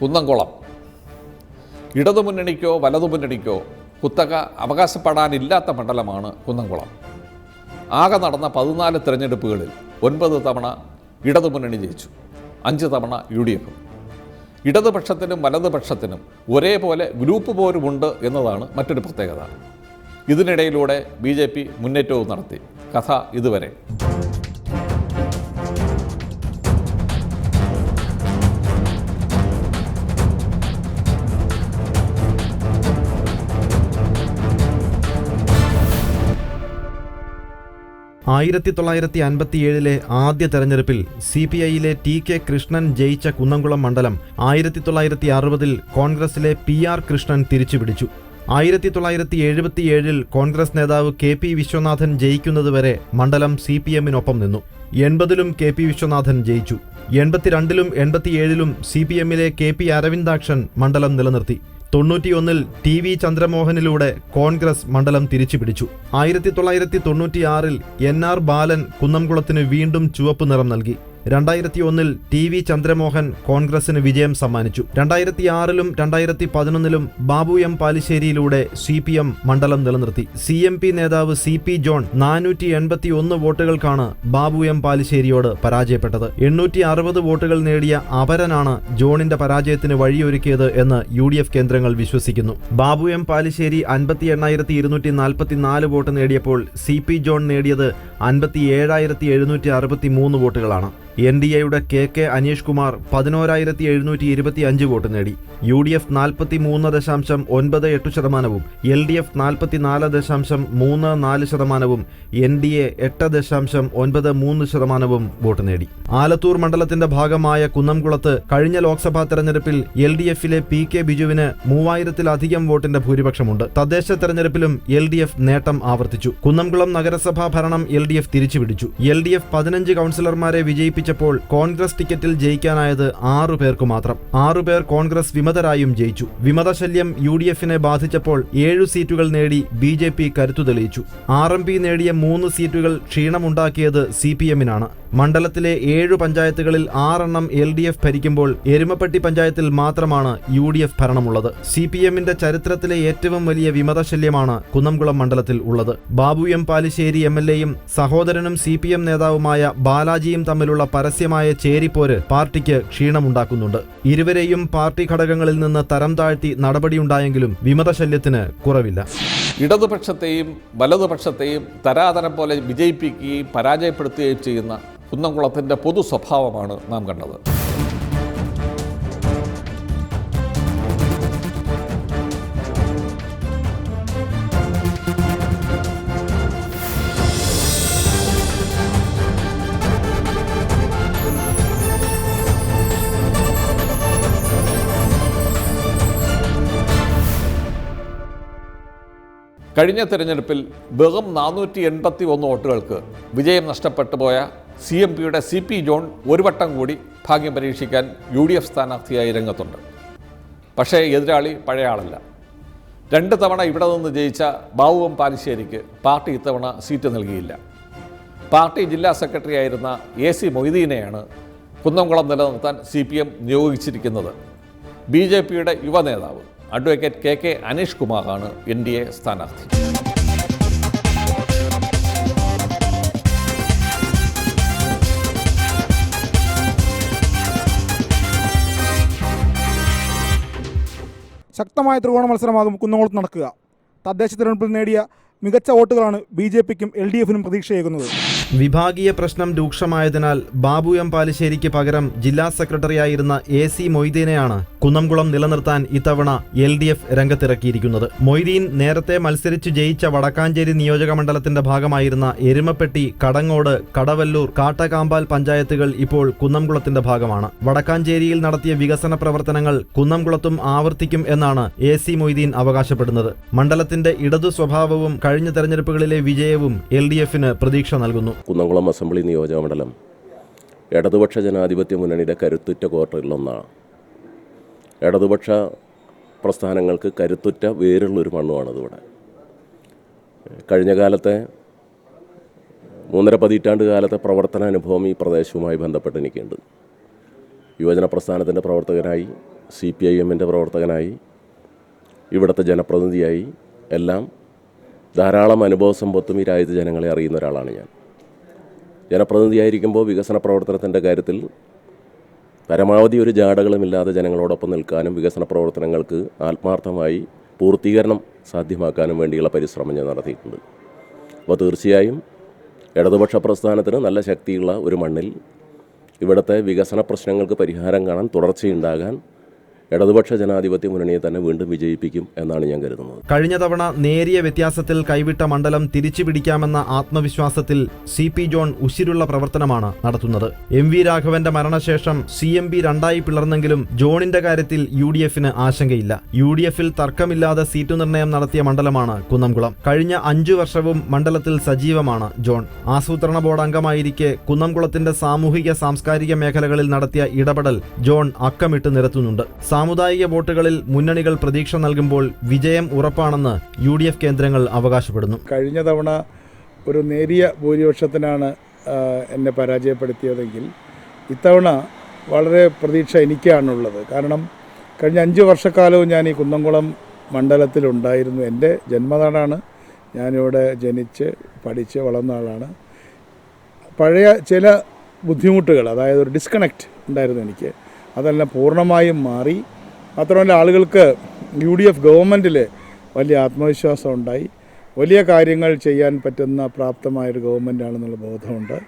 കുന്നംകുളം. ഇടതുമുന്നണിക്കോ വലതുമുന്നണിക്കോ കുത്തക അവകാശപ്പെടാനില്ലാത്ത മണ്ഡലമാണ് കുന്നംകുളം. ആകെ നടന്ന പതിനാല് തിരഞ്ഞെടുപ്പുകളിൽ ഒൻപത് തവണ ഇടതുമുന്നണി ജയിച്ചു അഞ്ച് തവണ യു ഡി എഫും. ഇടതുപക്ഷത്തിനും വലതുപക്ഷത്തിനും ഒരേപോലെ ഗ്രൂപ്പ് പോരുമുണ്ട് എന്നതാണ് മറ്റൊരു പ്രത്യേകത. ഇതിനിടയിലൂടെ ബി ജെ പി മുന്നേറ്റവും നടത്തി. കഥ ഇതുവരെ. ആയിരത്തി തൊള്ളായിരത്തി അൻപത്തിയേഴിലെ ആദ്യ തെരഞ്ഞെടുപ്പിൽ സി പി ഐയിലെ ടി കെ കൃഷ്ണൻ ജയിച്ച കുന്നംകുളം മണ്ഡലം ആയിരത്തി തൊള്ളായിരത്തി അറുപതിൽ കോൺഗ്രസിലെ പി ആർ കൃഷ്ണൻ തിരിച്ചുപിടിച്ചു. ആയിരത്തി തൊള്ളായിരത്തി എഴുപത്തിയേഴിൽ കോൺഗ്രസ് നേതാവ് കെ പി വിശ്വനാഥൻ ജയിക്കുന്നതുവരെ മണ്ഡലം സി പി എമ്മിനൊപ്പം നിന്നു. എൺപതിലും കെ പി വിശ്വനാഥൻ ജയിച്ചു. എൺപത്തിരണ്ടിലും എൺപത്തിയേഴിലും സി പി എമ്മിലെ കെ പി അരവിന്ദാക്ഷൻ മണ്ഡലം നിലനിർത്തി. തൊണ്ണൂറ്റിയൊന്നിൽ ടി വി ചന്ദ്രമോഹനിലൂടെ കോൺഗ്രസ് മണ്ഡലം തിരിച്ചുപിടിച്ചു. ആയിരത്തി തൊള്ളായിരത്തി തൊണ്ണൂറ്റിയാറിൽ എൻ ആർ ബാലൻ കുന്നംകുളത്തിന് വീണ്ടും ചുവപ്പ് നിറം നൽകി. രണ്ടായിരത്തി ഒന്നിൽ ടി വി ചന്ദ്രമോഹൻ കോൺഗ്രസിന് വിജയം സമ്മാനിച്ചു. രണ്ടായിരത്തി ആറിലും രണ്ടായിരത്തി പതിനൊന്നിലും ബാബു എം പാലിശ്ശേരിയിലൂടെ സി പി എം മണ്ഡലം നിലനിർത്തി. സി എം പി നേതാവ് സി പി ജോൺ നാനൂറ്റി എൺപത്തി ഒന്ന് വോട്ടുകൾക്കാണ് ബാബു എം പാലിശ്ശേരിയോട് പരാജയപ്പെട്ടത്. എണ്ണൂറ്റി അറുപത് വോട്ടുകൾ നേടിയ അപരനാണ് ജോണിന്റെ പരാജയത്തിന് വഴിയൊരുക്കിയത് എന്ന് യു ഡി എഫ് കേന്ദ്രങ്ങൾ വിശ്വസിക്കുന്നു. ബാബു എം പാലിശ്ശേരി അൻപത്തി എണ്ണായിരത്തി ഇരുന്നൂറ്റി നാൽപ്പത്തി നാല് വോട്ട് നേടിയപ്പോൾ സി പി ജോൺ നേടിയത് അൻപത്തി ഏഴായിരത്തി എഴുന്നൂറ്റി അറുപത്തി മൂന്ന് വോട്ടുകളാണ്. എൻ ഡി എയുടെ കെ കെ അനീഷ് കുമാർ പതിനോരായിരത്തി എഴുന്നൂറ്റി ഇരുപത്തി അഞ്ച് വോട്ട് നേടി. യു ഡി എഫ് നാൽപ്പത്തി മൂന്ന് ദശാംശം ഒൻപത് എട്ട് ശതമാനവും എൽ ഡി എഫ് നാൽപ്പത്തി നാല് ദശാംശം മൂന്ന് നാല് ശതമാനവും എൻ ഡി എ എട്ട് ദശാംശം ഒൻപത് മൂന്ന് ശതമാനവും വോട്ട് നേടി. ആലത്തൂർ മണ്ഡലത്തിന്റെ ഭാഗമായ കുന്നംകുളത്ത് കഴിഞ്ഞ ലോക്സഭാ തെരഞ്ഞെടുപ്പിൽ എൽ ഡി എഫിലെ പി കെ ബിജുവിന് മൂവായിരത്തിലധികം വോട്ടിന്റെ ഭൂരിപക്ഷമുണ്ട്. തദ്ദേശ തെരഞ്ഞെടുപ്പിലും എൽ ഡി എഫ് നേട്ടം ആവർത്തിച്ചു. കുന്നംകുളം നഗരസഭാ ഭരണം എൽ ഡി എഫ് തിരിച്ചുപിടിച്ചു. എൽ ഡി എഫ് പതിനഞ്ച് കൗൺസിലർമാരെ വിജയിപ്പിച്ചപ്പോൾ കോൺഗ്രസ് ടിക്കറ്റിൽ ജയിക്കാനായത് ആറു പേർക്ക് മാത്രം. ആറു പേർ കോൺഗ്രസ് വിമതരായും ജയിച്ചു. വിമതശല്യം യു ഡി എഫിനെ ബാധിച്ചപ്പോൾ ഏഴു സീറ്റുകൾ നേടി ബി ജെ പി കരുത്തു തെളിയിച്ചു. ആർ എം പി നേടിയ മൂന്ന് സീറ്റുകൾ ക്ഷീണമുണ്ടാക്കിയത് സി പി എമ്മിനാണ്. മണ്ഡലത്തിലെ ഏഴു പഞ്ചായത്തുകളിൽ ആറെണ്ണം എൽ ഡി എഫ് ഭരിക്കുമ്പോൾ എരുമപ്പെട്ടി പഞ്ചായത്തിൽ മാത്രമാണ് യു ഡി എഫ് ഭരണമുള്ളത്. സി പി എമ്മിന്റെ ചരിത്രത്തിലെ ഏറ്റവും വലിയ വിമതശല്യമാണ് കുന്നംകുളം മണ്ഡലത്തിൽ ഉള്ളത്. Babu M Palissery M L എയും സഹോദരനും സി പി എം നേതാവുമായ ബാലാജിയും തമ്മിലുള്ള പരസ്യമായ ചേരിപ്പോര് പാർട്ടിക്ക് ക്ഷീണമുണ്ടാക്കുന്നുണ്ട്. ഇരുവരെയും പാർട്ടി ഘടകങ്ങളിൽ നിന്ന് തരം താഴ്ത്തി നടപടിയുണ്ടായെങ്കിലും വിമതശല്യത്തിന് കുറവില്ല. ഇടതുപക്ഷത്തെയും വലതുപക്ഷത്തെയും തരാതരം പോലെ വിജയിപ്പിക്കുകയും പരാജയപ്പെടുത്തുകയും ചെയ്യുന്ന കുന്നംകുളത്തിന്റെ പൊതു സ്വഭാവമാണ് നാം കണ്ടത്. കഴിഞ്ഞ തെരഞ്ഞെടുപ്പിൽ വെറും നാനൂറ്റി എൺപത്തി ഒന്ന് വോട്ടുകൾക്ക് വിജയം നഷ്ടപ്പെട്ടു പോയ സി എം പിയുടെ സി പി ജോൺ ഒരു വട്ടം കൂടി ഭാഗ്യം പരീക്ഷിക്കാൻ യു ഡി എഫ് സ്ഥാനാർത്ഥിയായി രംഗത്തുണ്ട്. പക്ഷേ എതിരാളി പഴയ ആളല്ല. രണ്ട് തവണ ഇവിടെ നിന്ന് ജയിച്ച ബാബുവം പാലിശ്ശേരിക്ക് പാർട്ടി ഇത്തവണ സീറ്റ് നൽകിയില്ല. പാർട്ടി ജില്ലാ സെക്രട്ടറി ആയിരുന്ന എ സി മൊയ്തീനെയാണ് കുന്നംകുളം നിലനിർത്താൻ സി പി എം നിയോഗിച്ചിരിക്കുന്നത്. ബി ജെ പിയുടെ യുവ നേതാവ് അഡ്വക്കേറ്റ് കെ കെ അനീഷ് കുമാറാണ് എൻ ഡി എ സ്ഥാനാർത്ഥി. ശക്തമായ ത്രികോണ മത്സരമാകും കുന്നംകുളത്ത് നടക്കുക. തദ്ദേശ തിരഞ്ഞെടുപ്പിൽ നേടിയ മികച്ച വോട്ടുകളാണ് ബി ജെ പിക്കും എൽ ഡി എഫിനും പ്രതീക്ഷയേകുന്നത് വിഭാഗീയ പ്രശ്നം രൂക്ഷമായതിനാൽ ബാബു എം പാലിശ്ശേരിക്ക് പകരം ജില്ലാ സെക്രട്ടറിയായിരുന്ന എ സി മൊയ്തീനെയാണ് കുന്നംകുളം നിലനിർത്താൻ ഇത്തവണ എൽ ഡി എഫ് രംഗത്തിറക്കിയിരിക്കുന്നത്. മൊയ്തീൻ നേരത്തെ മത്സരിച്ച് ജയിച്ച വടക്കാഞ്ചേരി നിയോജക മണ്ഡലത്തിന്റെ ഭാഗമായിരുന്ന എരുമപ്പെട്ടി കടങ്ങോട് കടവല്ലൂർ കാട്ടകാമ്പാൽ പഞ്ചായത്തുകൾ ഇപ്പോൾ കുന്നംകുളത്തിന്റെ ഭാഗമാണ്. വടക്കാഞ്ചേരിയിൽ നടത്തിയ വികസന പ്രവർത്തനങ്ങൾ കുന്നംകുളത്തും ആവർത്തിക്കും എന്നാണ് എ സി മൊയ്തീൻ അവകാശപ്പെടുന്നത്. മണ്ഡലത്തിന്റെ ഇടതു സ്വഭാവവും കഴിഞ്ഞ തെരഞ്ഞെടുപ്പുകളിലെ വിജയവും എൽ ഡി എഫിന് പ്രതീക്ഷ നൽകുന്നു. കുന്നംകുളം അസംബ്ലി നിയോജക മണ്ഡലം ഇടതുപക്ഷ ജനാധിപത്യ മുന്നണിയുടെ കരുത്തുറ്റ ക്വാർട്ടറിലൊന്നാണ്. ഇടതുപക്ഷ പ്രസ്ഥാനങ്ങൾക്ക് കരുത്തുറ്റ വേരുള്ളൊരു മണ്ണുമാണത് ഇവിടെ. കഴിഞ്ഞ കാലത്തെ മൂന്നര പതിറ്റാണ്ട് കാലത്തെ പ്രവർത്തന അനുഭവം ഈ പ്രദേശവുമായി ബന്ധപ്പെട്ട് എനിക്കുണ്ട്. യുവജന പ്രസ്ഥാനത്തിന്റെ പ്രവർത്തകനായി സി പി ഐ എമ്മിന്റെ പ്രവർത്തകനായി ഇവിടുത്തെ ജനപ്രതിനിധിയായി എല്ലാം ധാരാളം അനുഭവ സമ്പത്തും ഈ രാജ്യത്തെ ജനങ്ങളെ അറിയുന്ന ഒരാളാണ് ഞാൻ. ജനപ്രതിനിധിയായിരിക്കുമ്പോൾ വികസന പ്രവർത്തനത്തിന്റെ കാര്യത്തിൽ പരമാവധി ഒരു ജാടകളുമില്ലാതെ ജനങ്ങളോടൊപ്പം നിൽക്കാനും വികസന പ്രവർത്തനങ്ങൾക്ക് ആത്മാർത്ഥമായി പൂർത്തീകരണം സാധ്യമാക്കാനും വേണ്ടിയുള്ള പരിശ്രമം ഞാൻ നടത്തിയിട്ടുണ്ട്. അപ്പോൾ തീർച്ചയായും ഇടതുപക്ഷ പ്രസ്ഥാനത്തിന് നല്ല ശക്തിയുള്ള ഒരു മണ്ണിൽ ഇവിടുത്തെ വികസന പ്രശ്നങ്ങൾക്ക് പരിഹാരം കാണാൻ തുടർച്ചയുണ്ടാകാൻ ഇടതുപക്ഷ ജനാധിപത്യ മുന്നണിയെ തന്നെ വീണ്ടും വിജയിപ്പിക്കും എന്നാണ് ഞാൻ കരുതുന്നത്. കഴിഞ്ഞ തവണ നേരിയ വ്യത്യാസത്തിൽ കൈവിട്ട മണ്ഡലം തിരിച്ചു പിടിക്കാമെന്ന ആത്മവിശ്വാസത്തിൽ സി പി ജോൺ ഉശിരുള്ള പ്രവർത്തനമാണ് നടത്തുന്നത്. എം വി രാഘവന്റെ മരണശേഷം സി എം പി രണ്ടായി പിളർന്നെങ്കിലും ജോണിന്റെ കാര്യത്തിൽ യു ഡി എഫിന് ആശങ്കയില്ല. യു ഡി എഫിൽ തർക്കമില്ലാതെ സീറ്റു നിർണയം നടത്തിയ മണ്ഡലമാണ് കുന്നംകുളം. കഴിഞ്ഞ അഞ്ചു വർഷവും മണ്ഡലത്തിൽ സജീവമാണ് ജോൺ. ആസൂത്രണ ബോർഡ് അംഗമായിരിക്കെ കുന്നംകുളത്തിന്റെ സാമൂഹിക സാംസ്കാരിക മേഖലകളിൽ നടത്തിയ ഇടപെടൽ ജോൺ അക്കമിട്ട് നിരത്തുന്നുണ്ട്. സാമുദായിക വോട്ടുകളിൽ മുന്നണികൾ പ്രതീക്ഷ നൽകുമ്പോൾ വിജയം ഉറപ്പാണെന്ന് യു ഡി എഫ് കേന്ദ്രങ്ങൾ അവകാശപ്പെടുന്നു. കഴിഞ്ഞ തവണ ഒരു നേരിയ ഭൂരിപക്ഷത്തിനാണ് എന്നെ പരാജയപ്പെടുത്തിയതെങ്കിൽ ഇത്തവണ വളരെ പ്രതീക്ഷ എനിക്കാണുള്ളത്. കാരണം കഴിഞ്ഞ അഞ്ച് വർഷക്കാലവും ഞാൻ ഈ കുന്നംകുളം മണ്ഡലത്തിലുണ്ടായിരുന്നു എന്റെ ജന്മനാടാണ്. ഞാനിവിടെ ജനിച്ച് പഠിച്ച് വളർന്ന ആളാണ്. പഴയ ചില ബുദ്ധിമുട്ടുകൾ അതായത് ഒരു ഡിസ്കണക്റ്റ് ഉണ്ടായിരുന്നു എനിക്ക്. അതെല്ലാം പൂർണമായും മാറി മാത്രമല്ല ആളുകൾക്ക് യു ഡി എഫ് ഗവൺമെന്റിൽ വലിയ ആത്മവിശ്വാസം ഉണ്ടായി. വലിയ കാര്യങ്ങൾ ചെയ്യാൻ പറ്റുന്ന പ്രാപ്തമായൊരു ഗവൺമെന്റാണെന്നുള്ള ബോധമുണ്ട്.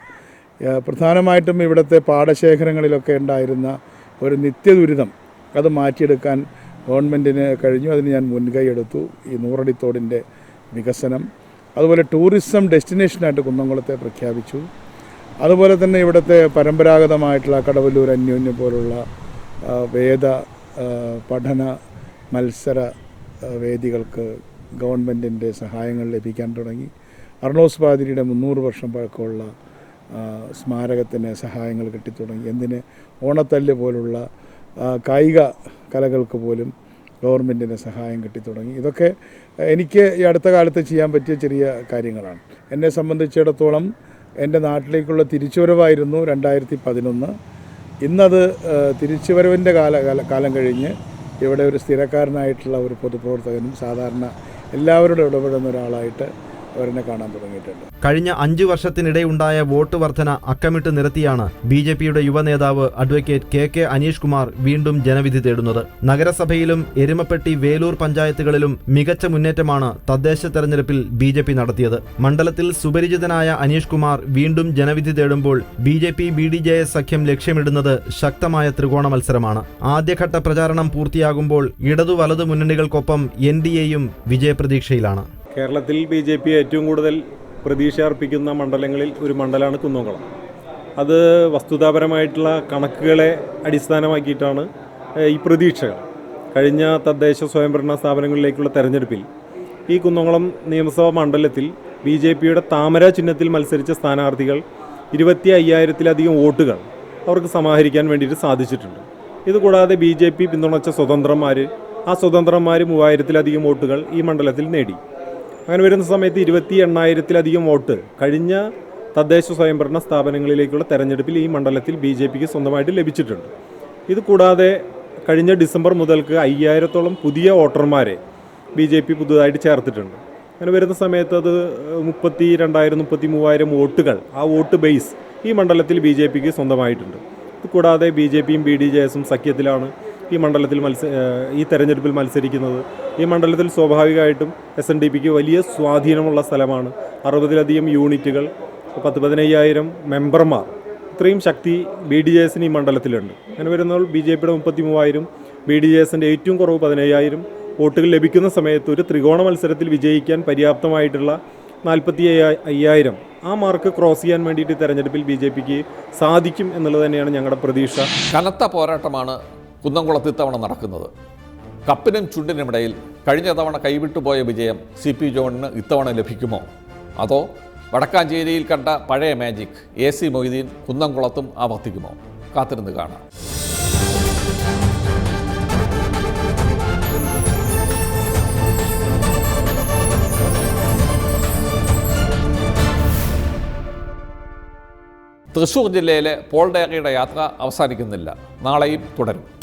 പ്രധാനമായിട്ടും ഇവിടുത്തെ പാടശേഖരങ്ങളിലൊക്കെ ഉണ്ടായിരുന്ന ഒരു നിത്യദുരിതം അത് മാറ്റിയെടുക്കാൻ ഗവൺമെന്റിന് കഴിഞ്ഞു. അതിന് ഞാൻ മുൻകൈ എടുത്തു ഈ നൂറടിത്തോടിന്റെ വികസനം. അതുപോലെ ടൂറിസം ഡെസ്റ്റിനേഷനായിട്ട് കുന്നംകുളത്തെ പ്രഖ്യാപിച്ചു. അതുപോലെ തന്നെ ഇവിടുത്തെ പരമ്പരാഗതമായിട്ടുള്ള കടവല്ലൂർ അന്യോന്യം പോലുള്ള വേദ പഠന മത്സര വേദികൾക്ക് ഗവൺമെന്റിന്റെ സഹായങ്ങൾ ലഭിക്കാൻ തുടങ്ങി. അർണോസ് പാതിരിയുടെ മുന്നൂറ് വർഷം പഴക്കമുള്ള സ്മാരകത്തിന് സഹായങ്ങൾ കിട്ടിത്തുടങ്ങി. എന്തിന്? ഓണത്തല്ല് പോലുള്ള കായിക കലകൾക്ക് പോലും ഗവൺമെന്റിന്റെ സഹായം കിട്ടിത്തുടങ്ങി. ഇതൊക്കെ എനിക്ക് ഈ അടുത്ത കാലത്ത് ചെയ്യാൻ പറ്റിയ ചെറിയ കാര്യങ്ങളാണ്. എന്നെ സംബന്ധിച്ചിടത്തോളം എന്റെ നാട്ടിലേക്കുള്ള തിരിച്ചുവരവായിരുന്നു രണ്ടായിരത്തി പതിനൊന്ന്. ഇന്നത് തിരിച്ചുവരവിന്റെ കാല- കാലം കഴിഞ്ഞ് ഇവിടെ ഒരു സ്ഥിരക്കാരനായിട്ടുള്ള ഒരു പൊതുപ്രവർത്തകനും സാധാരണ എല്ലാവരോടും ഇടപെടുന്ന ഒരാളായിട്ട് അവരെന്നെ കാണാൻ തുടങ്ങിയിട്ടുണ്ട്. കഴിഞ്ഞ അഞ്ചു വർഷത്തിനിടെയുണ്ടായ വോട്ട് വർധന അക്കമിട്ട് നിരത്തിയാണ് ബി ജെ പിയുടെ യുവനേതാവ് advocate K K Aneesh Kumar വീണ്ടും ജനവിധി തേടുന്നത്. നഗരസഭയിലും എരുമപ്പെട്ടി വേലൂർ പഞ്ചായത്തുകളിലും മികച്ച മുന്നേറ്റമാണ് തദ്ദേശ തെരഞ്ഞെടുപ്പിൽ ബി ജെ പി നടത്തിയത്. മണ്ഡലത്തിൽ സുപരിചിതനായ അനീഷ് കുമാർ വീണ്ടും ജനവിധി തേടുമ്പോൾ B J P B D J S സഖ്യം ലക്ഷ്യമിടുന്നത് ശക്തമായ ത്രികോണ മത്സരമാണ്. ആദ്യഘട്ട പ്രചാരണം പൂർത്തിയാകുമ്പോൾ ഇടതു വലതു മുന്നണികൾക്കൊപ്പം എൻ ഡി എയും വിജയപ്രതീക്ഷയിലാണ്. കേരളത്തിൽ ബി ജെ പി ഏറ്റവും കൂടുതൽ പ്രതീക്ഷ അർപ്പിക്കുന്ന മണ്ഡലങ്ങളിൽ ഒരു മണ്ഡലമാണ് കുന്നംകുളം. അത് വസ്തുതാപരമായിട്ടുള്ള കണക്കുകളെ അടിസ്ഥാനമാക്കിയിട്ടാണ് ഈ പ്രതീക്ഷകൾ. കഴിഞ്ഞ തദ്ദേശ സ്വയംഭരണ സ്ഥാപനങ്ങളിലേക്കുള്ള തെരഞ്ഞെടുപ്പിൽ ഈ കുന്നംകുളം നിയമസഭാ മണ്ഡലത്തിൽ ബി ജെ പിയുടെ താമര ചിഹ്നത്തിൽ മത്സരിച്ച സ്ഥാനാർത്ഥികൾ ഇരുപത്തി അയ്യായിരത്തിലധികം വോട്ടുകൾ അവർക്ക് സമാഹരിക്കാൻ വേണ്ടിയിട്ട് സാധിച്ചിട്ടുണ്ട്. ഇതുകൂടാതെ ബി ജെ പി പിന്തുണച്ച സ്വതന്ത്രന്മാർ ആ സ്വതന്ത്രന്മാർ മൂവായിരത്തിലധികം വോട്ടുകൾ ഈ മണ്ഡലത്തിൽ നേടി. അങ്ങനെ വരുന്ന സമയത്ത് ഇരുപത്തി എണ്ണായിരത്തിലധികം വോട്ട്. കഴിഞ്ഞ തദ്ദേശ സ്വയംഭരണ സ്ഥാപനങ്ങളിലേക്കുള്ള തെരഞ്ഞെടുപ്പിൽ ഈ മണ്ഡലത്തിൽ ബി ജെ പിക്ക് സ്വന്തമായിട്ട് ലഭിച്ചിട്ടുണ്ട്. ഇത് കൂടാതെ കഴിഞ്ഞ ഡിസംബർ മുതൽക്ക് അയ്യായിരത്തോളം പുതിയ വോട്ടർമാരെ ബി ജെ പി പുതുതായിട്ട് ചേർത്തിട്ടുണ്ട്. അങ്ങനെ വരുന്ന സമയത്ത് അത് മുപ്പത്തി രണ്ടായിരം മുപ്പത്തി മൂവായിരം വോട്ടുകൾ ആ വോട്ട് ബേസ് ഈ മണ്ഡലത്തിൽ ബി ജെ പിക്ക് സ്വന്തമായിട്ടുണ്ട്. ഇത് കൂടാതെ ബി ജെ പിയും ബി ഡി ജെ എസും സഖ്യത്തിലാണ് ഈ മണ്ഡലത്തിൽ മത്സ ഈ തെരഞ്ഞെടുപ്പിൽ മത്സരിക്കുന്നത്. ഈ മണ്ഡലത്തിൽ സ്വാഭാവികമായിട്ടും എസ് എൻ ഡി പിക്ക് വലിയ സ്വാധീനമുള്ള സ്ഥലമാണ്. അറുപതിലധികം യൂണിറ്റുകൾ പത്ത് പതിനയ്യായിരം മെമ്പർമാർ. ഇത്രയും ശക്തി ബി ഡി ജെ എസിന് ഈ മണ്ഡലത്തിലുണ്ട്. അങ്ങനെ വരുമ്പോൾ ബി ജെ പിയുടെ മുപ്പത്തി മൂവായിരം ബി ഡി ജെ എസിന്റെ ഏറ്റവും കുറവ് പതിനയ്യായിരം. വോട്ടുകൾ ലഭിക്കുന്ന സമയത്ത് ഒരു ത്രികോണ മത്സരത്തിൽ വിജയിക്കാൻ പര്യാപ്തമായിട്ടുള്ള നാൽപ്പത്തി അയ്യായിരം ആ മാർക്ക് ക്രോസ് ചെയ്യാൻ വേണ്ടിയിട്ട് തെരഞ്ഞെടുപ്പിൽ ബി ജെ പിക്ക് സാധിക്കും എന്നുള്ളത് തന്നെയാണ് ഞങ്ങളുടെ പ്രതീക്ഷ. കനത്ത പോരാട്ടമാണ് കുന്നംകുളത്ത് ഇത്തവണ നടക്കുന്നത്. കപ്പിനും ചുണ്ടിനുമിടയിൽ കഴിഞ്ഞ തവണ കൈവിട്ടുപോയ വിജയം സി പി ജോണിന് ഇത്തവണ ലഭിക്കുമോ? അതോ വടക്കാഞ്ചേരിയിൽ കണ്ട പഴയ മാജിക് എ സി മൊയ്തീൻ കുന്നംകുളത്തും ആവർത്തിക്കുമോ? കാത്തിരുന്ന് കാണാം. തൃശൂർ ജില്ലയിലെ പോൾ ഡയറിയുടെ യാത്ര അവസാനിക്കുന്നില്ല. നാളെയും തുടരും.